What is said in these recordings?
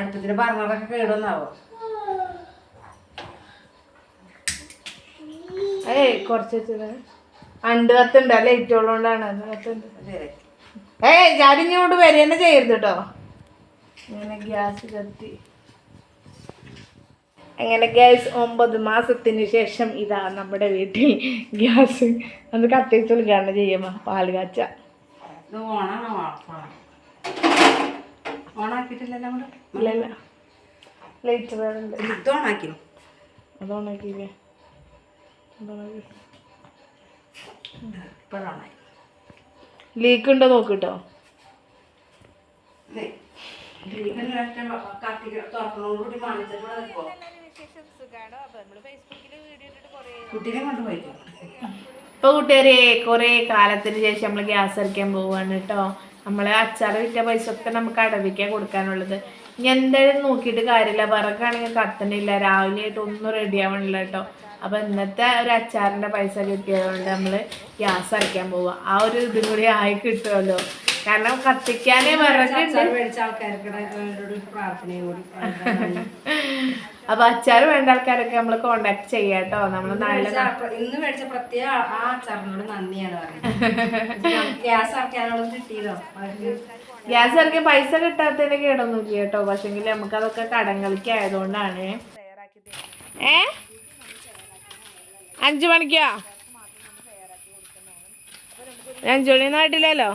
അടുപ്പത്തിന് പറഞ്ഞതൊക്കെ കേടുവന്നാവോ? ഏയ് കുറച്ച് അണ്ട് കത്തുണ്ട് അല്ലെ ഉള്ളതുകൊണ്ടാണ്. അണ്ട് കത്തുണ്ട്. ഏയ് ഞാനിങ്ങോട്ട് വരിക ചെയ്യരുത് കേട്ടോ ഇങ്ങനെ ഗ്യാസ് കത്തി. അങ്ങനെ ഗ്യാസ് ഒമ്പത് മാസത്തിന് ശേഷം ഇതാ നമ്മുടെ വീട്ടിൽ ഗ്യാസ്. അത് കത്തിച്ചുള്ള കൊടുക്കുകയാണ് ചെയ്യുമ്പോൾ പാൽ കാച്ച. ഇത് ലൈറ്റ് വേറുണ്ട്. ഇത് ഇപ്പോഴോണായി ലീക്ക് ഉണ്ടോ നോക്കിട്ടോ? കേട്ടോ ഇപ്പൊ കൂട്ടുകാരെ കൊറേ കാലത്തിന് ശേഷം നമ്മൾ ഗ്യാസ് അരയ്ക്കാൻ പോവാണ് കേട്ടോ നമ്മളെ അച്ചാറ് വിറ്റ പൈസ ഒക്കെ നമുക്ക് അടവിക്കാൻ കൊടുക്കാനുള്ളത്. ഇനി എന്തായാലും നോക്കിയിട്ട് കാര്യമില്ല. വിറകാണെങ്കിൽ കത്തണില്ല. രാവിലെ ആയിട്ട് ഒന്നും റെഡി ആവണില്ല കേട്ടോ. അപ്പൊ ഇന്നത്തെ ഒരു അച്ചാറിന്റെ പൈസ കിട്ടിയതുകൊണ്ട് നമ്മൾ ഗ്യാസ് അടയ്ക്കാൻ പോവാ. ആ ഒരു ഇതും കൂടി ആയി കിട്ടുമല്ലോ കാരണം കത്തിക്കാനേ വിറകുണ്ട് അപ്പൊ അച്ചാർ വേണ്ട ആൾക്കാരൊക്കെ നമ്മൾ കോണ്ടാക്ട് ചെയ്യാട്ടോ നമ്മൾ നമ്മൾ ഇന്ന് മേടിച്ച പ്രത്യേക ആ- അച്ചാറിനോട് നന്ദിയാണ് പറയുന്നത്. ഗ്യാസ് അറക്കാനോട് കിട്ടിയതോ? ഗ്യാസ് ഇറക്കിയ പൈസ കിട്ടാത്തതിന് കേടൊന്നുമില്ല കേട്ടോ. പക്ഷെങ്കിൽ നമുക്ക് അതൊക്കെ കടങ്ങൾക്ക് ആയതുകൊണ്ടാണ്. ഏ? അഞ്ചു മണിക്കാ? അഞ്ചു മണി നാട്ടിലല്ലോ?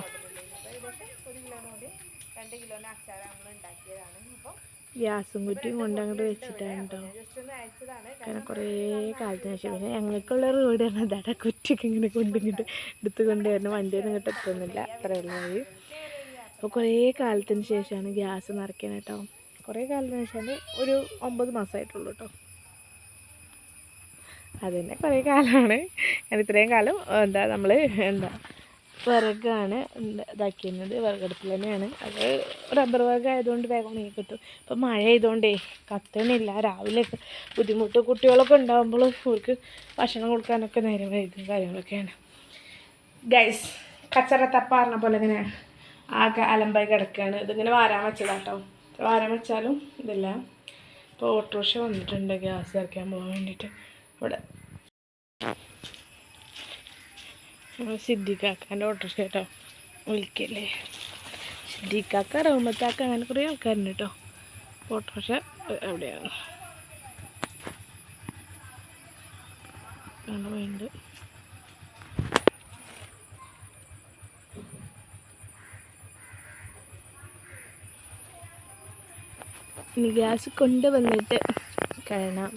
ഗ്യാസും കുറ്റിയും കൊണ്ട് അങ്ങോട്ട് വെച്ചിട്ടാണ് കേട്ടോ. കാരണം കുറേ കാലത്തിന് ശേഷം. പിന്നെ ഞങ്ങൾക്കുള്ള റോഡ് അതാണ് അതാ കുറ്റിയൊക്കെ ഇങ്ങനെ കൊണ്ടിങ്ങോട്ട് എടുത്ത് കൊണ്ടുവരുന്ന വണ്ടിയൊന്നും ഇങ്ങോട്ട് എത്തുന്നില്ല. അത്രയുള്ള വഴി. അപ്പോൾ കുറേ കാലത്തിന് ശേഷമാണ് ഗ്യാസ് നിറയ്ക്കാൻ കേട്ടോ. കുറേ കാലത്തിന് ശേഷമാണ് ഒരു ഒമ്പത് മാസമായിട്ടുള്ളൂ കേട്ടോ. അതന്നെ കുറേ കാലമാണ്. ഞാൻ ഇത്രയും കാലം എന്താ നമ്മൾ എന്താ വിറകാണ് ഇതാക്കിയിരുന്നത്. വിറകടുപ്പിൽ തന്നെയാണ്. അത് റബ്ബർ വിറക് ആയതുകൊണ്ട് വേഗം ഉണങ്ങി കിട്ടും. ഇപ്പം മഴ ആയതുകൊണ്ടേ കത്തണില്ല രാവിലെ ബുദ്ധിമുട്ട് കുട്ടികളൊക്കെ ഉണ്ടാകുമ്പോൾ അവർക്ക് ഭക്ഷണം കൊടുക്കാനൊക്കെ നേരം വൈകും കാര്യങ്ങളൊക്കെയാണ്. ഗൈസ് കച്ചറ പറഞ്ഞ പോലെ ഇങ്ങനെ ആകെ അലമ്പായി കിടക്കുകയാണ് ഇതിങ്ങനെ വാരാൻ വെച്ചതാട്ടോ. വാരാൻ വെച്ചാലും ഇതില്ല. ഇപ്പോൾ ഓട്ടോറിക്ഷ വന്നിട്ടുണ്ട്. ഗ്യാസ് ഇറക്കാൻ പോകാൻ വേണ്ടിയിട്ട്. ഇവിടെ. സിദ്ദിഖാക്കാന്റെ ഓർഡർ കേട്ടോ. വിളിക്കല്ലേ. സിദ്ദിഖാക്ക റഹ്മത്താക്ക അങ്ങനെ കുറേ ആൾക്കാരുണ്ട് കേട്ടോ. ഓട്ടോറിക്ഷ എവിടെയാണ്? ഇനി ഗ്യാസ് കൊണ്ടുവന്നിട്ട് കഴിയണം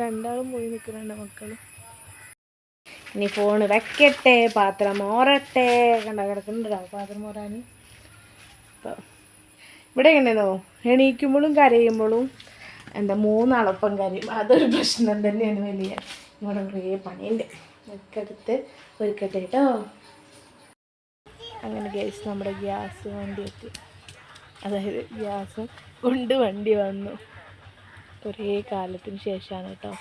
രണ്ടാളും പോയി നിൽക്കുന്നുണ്ട് മക്കൾ ഇനി ഫോൺ വെക്കട്ടെ പാത്രം മോറട്ടെ കണ്ട കിടക്കുന്നുണ്ടോ പാത്രം മോറാൻ. അപ്പോൾ ഇവിടെ എങ്ങനെയാണോ എണീക്കുമ്പോഴും കരയുമ്പോഴും എന്താ മൂന്നാളൊപ്പം കരയും. അതൊരു പ്രശ്നം തന്നെയാണ് വലിയ. ഇവിടെ കുറേ പണിയുണ്ട്. ഒക്കെ ഒരുക്കട്ടെ കേട്ടോ അങ്ങനെ ഗ്യാസ് നമ്മുടെ ഗ്യാസ് വണ്ടി എത്തി. അതായത് ഗ്യാസ് കൊണ്ട് വണ്ടി വന്നു. കുറേ കാലത്തിന് ശേഷമാണ് കേട്ടോ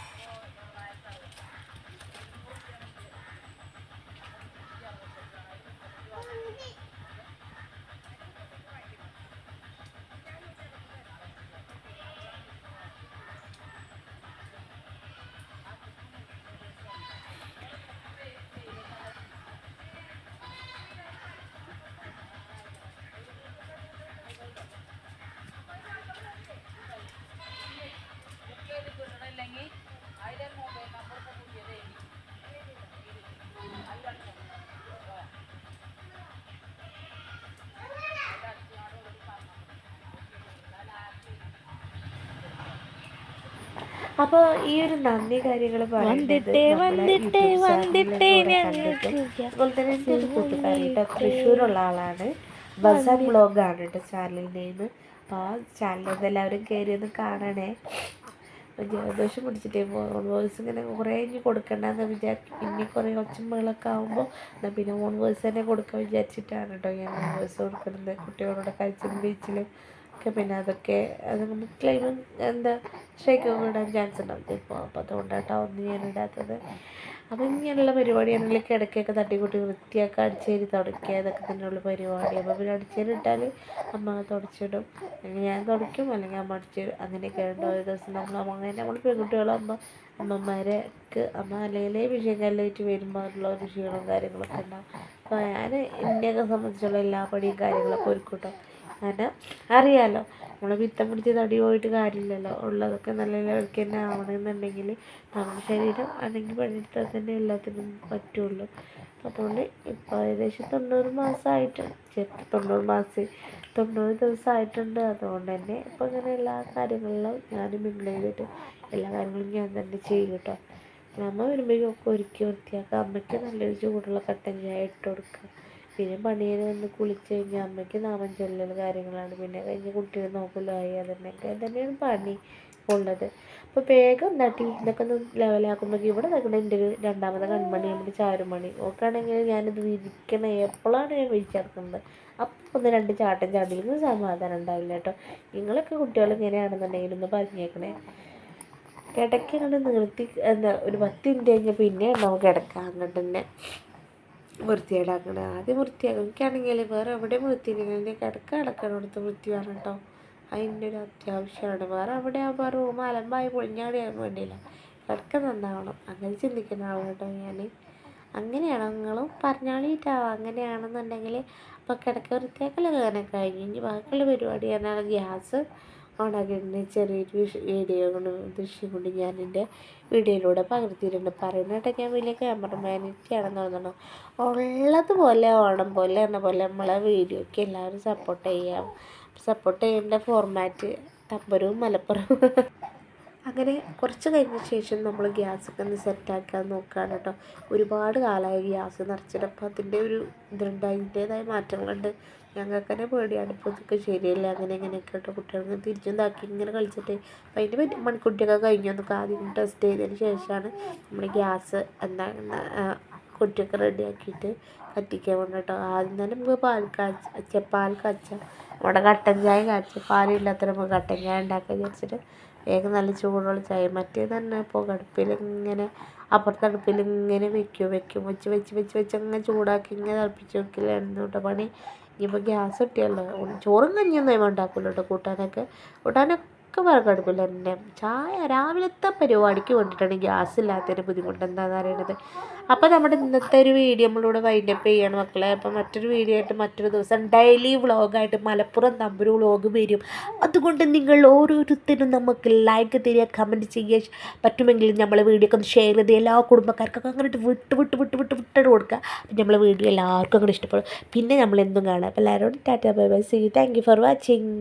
അപ്പോൾ ഈ ഒരു നന്ദി കാര്യങ്ങൾ വന്നിട്ടേ വന്നിട്ടേ വന്നിട്ടേ ഞങ്ങൾക്ക് അതുപോലെ തന്നെ എന്റെ ഒരു കൂട്ടുകാരി കേട്ടോ തൃശ്ശൂരുള്ള ആളാണ്. ബസാർ ബ്ലോഗാണ് കേട്ടോ ചാനൽ നിന്ന് അപ്പോൾ ആ ചാനലിൽ എല്ലാവരും കയറി ഒന്ന് കാണണേ. ജലദോഷം പിടിച്ചിട്ടേ ഓൺ വോയിസ് ഇങ്ങനെ കുറേ ഇനി കൊടുക്കണ്ടെന്ന് വിചാരിച്ചു ഇനി കുറേ ഒച്ചമ്മകളൊക്കെ ആകുമ്പോൾ എന്നാൽ പിന്നെ ഓൺ വോയിസ് തന്നെ കൊടുക്കാൻ വിചാരിച്ചിട്ടാണ് കേട്ടോ ഞാൻ ഓൺ വോയിസ് കൊടുക്കുന്നത്. കുട്ടികളോട് കഴിച്ചും ബീച്ചിലും ഒക്കെ പിന്നെ അതൊക്കെ അത് നമുക്ക് ക്ലെയിമും എന്താ ഷേക്കൊക്കെ ഇടാൻ ചാൻസ് ഉണ്ടാവും ഇപ്പോൾ അപ്പോൾ അതുകൊണ്ടാട്ടോ ഒന്നും ഞാൻ ഇടാത്തത്. അപ്പം ഇങ്ങനെയുള്ള പരിപാടിയാണെങ്കിൽ കിടക്കൊക്കെ തട്ടിക്കൂട്ടി വൃത്തിയാക്കുക അടിച്ചേരി തുടയ്ക്കുക ഇതൊക്കെ തന്നെയുള്ള പരിപാടി. അപ്പോൾ പിന്നെ അടിച്ചേരി ഇട്ടാൽ അമ്മ തുടച്ചിടും. അല്ലെങ്കിൽ ഞാൻ തുടയ്ക്കും അല്ലെങ്കിൽ അമ്മ അടിച്ചിടും അങ്ങനെയൊക്കെ ഉണ്ട് ഒരു ദിവസം നമ്മൾ അങ്ങനെ നമ്മൾ പെൺകുട്ടികളാകുമ്പോൾ അമ്മമാരേക്ക് അമ്മ അല്ലെങ്കിൽ ഉള്ള ഒരു ക്ഷീണവും കാര്യങ്ങളൊക്കെ ഉണ്ടാവും. അപ്പോൾ ഞാൻ എന്നെയൊക്കെ സംബന്ധിച്ചുള്ള എല്ലാ പണിയും കാര്യങ്ങളൊക്കെ ഒരുക്കൂട്ടോ. കാരണം അറിയാമല്ലോ നമ്മൾ പിത്തം പിടിച്ച് തടി പോയിട്ട് കാര്യമില്ലല്ലോ. ഉള്ളതൊക്കെ നല്ല ലെവലിലേക്ക് തന്നെ ആവണമെന്നുണ്ടെങ്കിൽ നമ്മുടെ ശരീരം അല്ലെങ്കിൽ പണിയെടുത്താൽ തന്നെ എല്ലാത്തിനും പറ്റുള്ളൂ. അതുകൊണ്ട് ഇപ്പോൾ ഏകദേശം തൊണ്ണൂറ് മാസമായിട്ട് ചെറുപ്പം തൊണ്ണൂറ് മാസം തൊണ്ണൂറ് ദിവസമായിട്ടുണ്ട്. അതുകൊണ്ട് തന്നെ ഇപ്പോൾ ഇങ്ങനെ എല്ലാ കാര്യങ്ങളിലും ഞാൻ മിങ്കിൾ ചെയ്തിട്ട് എല്ലാ കാര്യങ്ങളും ഞാൻ തന്നെ ചെയ്യും കേട്ടോ. അമ്മ വരുമ്പോഴേക്കും ഒക്കെ ഒരുക്കി വൃത്തിയാക്കുക അമ്മയ്ക്ക് നല്ലൊരു ചൂടുള്ള കട്ടൻ ചായ ഇട്ട് കൊടുക്കുക പിന്നെ പണിയിൽ വന്ന് കുളിച്ച് കഴിഞ്ഞാൽ അമ്മയ്ക്ക് നാമം ചൊല്ലൽ കാര്യങ്ങളാണ്. പിന്നെ കഴിഞ്ഞ് കുട്ടികളെ നോക്കലായി അതന്നെയൊക്കെ തന്നെയാണ് പണി ഉള്ളത്. അപ്പോൾ വേഗം നട്ടി ഇതൊക്കെ ഒന്ന് ലെവലാക്കുമ്പോഴേക്കും ഇവിടെ നിൽക്കുന്ന എന്റെ ഒരു രണ്ടാമത്തെ കൺമണി നമ്മുടെ ചാരുമണി. ഓക്കാണെങ്കിൽ ഞാനിത് വിരിക്കണ. എപ്പോഴാണ് ഞാൻ വിരിച്ചിറക്കുന്നത് അപ്പോൾ ഒന്ന് രണ്ട് ചാട്ടം ചാടിയില്ലെങ്കിൽ സമാധാനം ഉണ്ടാവില്ല കേട്ടോ. നിങ്ങളൊക്കെ കുട്ടികൾ ഇങ്ങനെയാണെന്നുണ്ടെങ്കിൽ ഒന്ന് പറഞ്ഞേക്കണേ. കിടക്കാണ് നിർത്തി എന്താ ഒരു പത്ത് മിനിറ്റ് കഴിഞ്ഞാൽ പിന്നെ നമുക്ക് കിടക്കാം അങ്ങോട്ട് തന്നെ. വൃത്തികേടാക്കണം. ആദ്യം വൃത്തിയാക്കും. വേറെ എവിടെയും വൃത്തിയില്ലെങ്കിൽ എന്റെ കിടക്ക കിടക്കണടുത്ത് വൃത്തി വേണം കേട്ടോ. അതിന്റെ ഒരു അത്യാവശ്യമാണ്. വേറെ എവിടെ ആകുമ്പോൾ റൂം അലമ്പായി പൊളിഞ്ഞാടിയാൻ വേണ്ടിയില്ല. കിടക്ക നന്നാവണം. അങ്ങനെ ചിന്തിക്കുന്ന ആളാണ് കേട്ടോ ഞാൻ അങ്ങനെയാണ് നിങ്ങളും പറഞ്ഞാളിട്ടോ അങ്ങനെയാണെന്നുണ്ടെങ്കിൽ അപ്പോൾ കിടക്ക വൃത്തിയാക്കലൊക്കെ അങ്ങനെ കഴിഞ്ഞ് ഇനി ബാക്കിയുള്ള പരിപാടി എന്നാണ് ഗ്യാസ് ഓണാക്കിയിട്ടുണ്ട് ചെറിയൊരു വീഡിയോ ദൃശ്യം കൊണ്ട് ഞാൻ എന്റെ വീഡിയോയിലൂടെ പകർത്തിയിട്ടുണ്ട്. പറയുന്നതായിട്ട് ഞാൻ വലിയ ക്യാമറമാനിറ്റി ആണെന്ന് തോന്നണം ഉള്ളതുപോലെ ഓണം പോലെ എന്ന പോലെ നമ്മളെ വീഡിയോയ്ക്ക് എല്ലാവരും സപ്പോർട്ട് ചെയ്യാം. സപ്പോർട്ട് ചെയ്യേണ്ട ഫോർമാറ്റ് തമ്പരവും മലപ്പുറവും. അങ്ങനെ കുറച്ച് കഴിഞ്ഞ ശേഷം നമ്മൾ ഗ്യാസൊക്കെ ഒന്ന് സെറ്റാക്കാൻ നോക്കുകയാണ് കേട്ടോ. ഒരുപാട് കാലമായി ഗ്യാസ് നിറച്ചിട്ടപ്പോൾ അതിന്റെ ഒരു ഇതുണ്ട്. അതിന്റേതായ മാറ്റങ്ങളുണ്ട്. ഞങ്ങൾക്ക് തന്നെ പേടിയാണ്. ഇപ്പോൾ ഇതൊക്കെ ശരിയല്ല. അങ്ങനെ ഇങ്ങനെയൊക്കെ കേട്ടോ കുട്ടികൾക്ക് തിരിച്ചും ഇതാക്കി ഇങ്ങനെ കളിച്ചിട്ട് അപ്പോൾ അതിന്റെ പറ്റി മണിക്കുട്ടിയൊക്കെ കഴിഞ്ഞു. നമുക്ക് ആദ്യം ടെസ്റ്റ് ചെയ്തതിന് ശേഷമാണ് നമ്മൾ ഗ്യാസ് എന്താ കുട്ടിയൊക്കെ റെഡിയാക്കിയിട്ട് കത്തിക്കാൻ വേണ്ടി കേട്ടോ. ആദ്യം തന്നെ നമുക്ക് പാൽ കാച്ച പാൽ കാച്ച. നമ്മുടെ കട്ടൻ ചായ കാച്ച. പാലില്ലാത്ത നമുക്ക് കട്ടൻ ചായ ഉണ്ടാക്കാൻ വിചാരിച്ചിട്ട് വേഗം നല്ല ചൂടുള്ള ചായ. മറ്റേത് തന്നെ ഇങ്ങനെ അപ്പുറത്തെ അടുപ്പിൽ ഇങ്ങനെ വെക്കും വെക്കും വെച്ച് വെച്ച് വെച്ച് വെച്ച് അങ്ങനെ ചൂടാക്കി ഇങ്ങനെ തിളപ്പിച്ച് വെക്കലായിരുന്നു കേട്ടോ പണി? ഇനിയിപ്പോൾ ഗ്യാസ് കിട്ടിയല്ലോ. ചോറും കഞ്ഞിയൊന്നും ഉണ്ടാക്കില്ല കേട്ടോ കൂട്ടാനൊക്കെ. കൂട്ടാനൊക്കെ വിറകടുപ്പിൽ തന്നെ ചായ രാവിലത്തെ പരിപാടിക്ക് വേണ്ടിയിട്ടാണ് ഗ്യാസ് ഇല്ലാത്തതിന്റെ ബുദ്ധിമുട്ട് എന്താണെന്ന് അറിയണത്. അപ്പോൾ നമ്മുടെ ഇന്നത്തെ ഒരു വീഡിയോ നമ്മളിവിടെ വൈൻഡപ്പ് ചെയ്യണം മക്കളെ. അപ്പോൾ മറ്റൊരു വീഡിയോ ആയിട്ട് മറ്റൊരു ദിവസം ഡെയിലി വ്ളോഗായിട്ട് മലപ്പുറം തമ്പൂർ വ്ളോഗ് വരും. അതുകൊണ്ട് നിങ്ങൾ ഓരോരുത്തരും നമുക്ക് ലൈക്ക് തരിക കമന്റ് ചെയ്യുക. പറ്റുമെങ്കിൽ നമ്മളെ വീഡിയോ ഒക്കെ ഒന്ന് ഷെയർ ചെയ്ത് എല്ലാ കുടുംബക്കാർക്കൊക്കെ അങ്ങോട്ട് വിട്ട് വിട്ട് വിട്ട് വിട്ട് വിട്ടിട്ട് കൊടുക്കുക. അപ്പം നമ്മളെ വീഡിയോ എല്ലാവർക്കും അങ്ങോട്ട് ഇഷ്ടപ്പെടും. പിന്നെ നമ്മൾ എന്തും കാണാം. അപ്പോൾ എല്ലാവരോടും tata bye bye. See thank you for watching